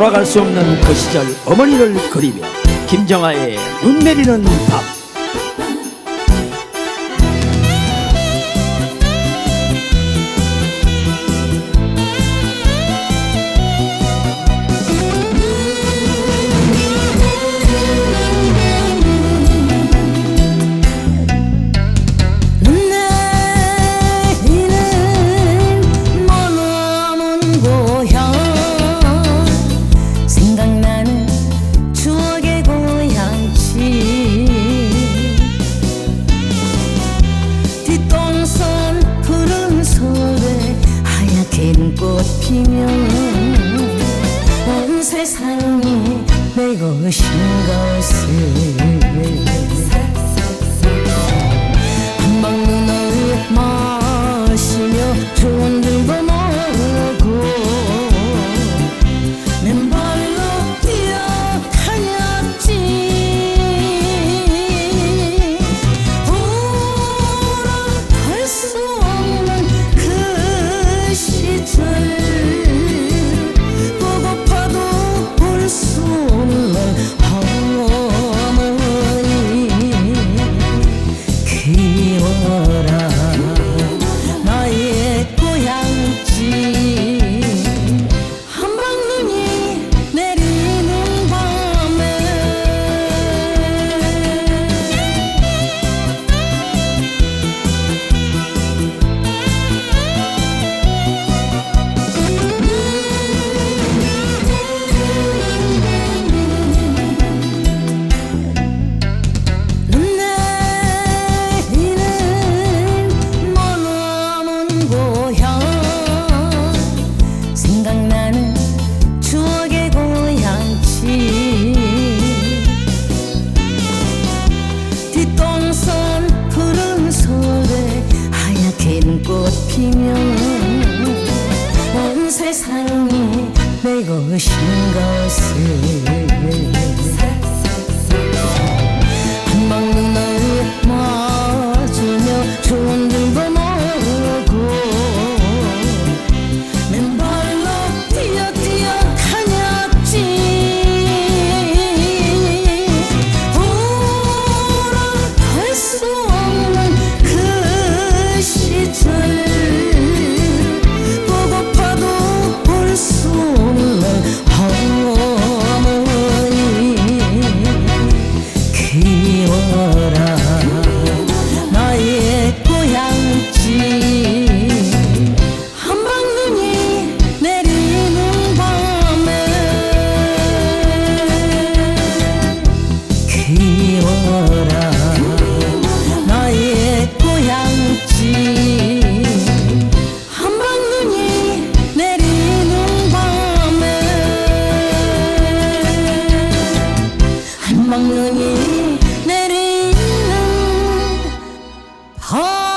돌아갈 수 없는 그 시절 어머니를 그리며 김정아의 눈 내리는 밤. 세상이 내 것인 것을. 꽃피면 온 세상이 내 것인 것을. 나른한 밤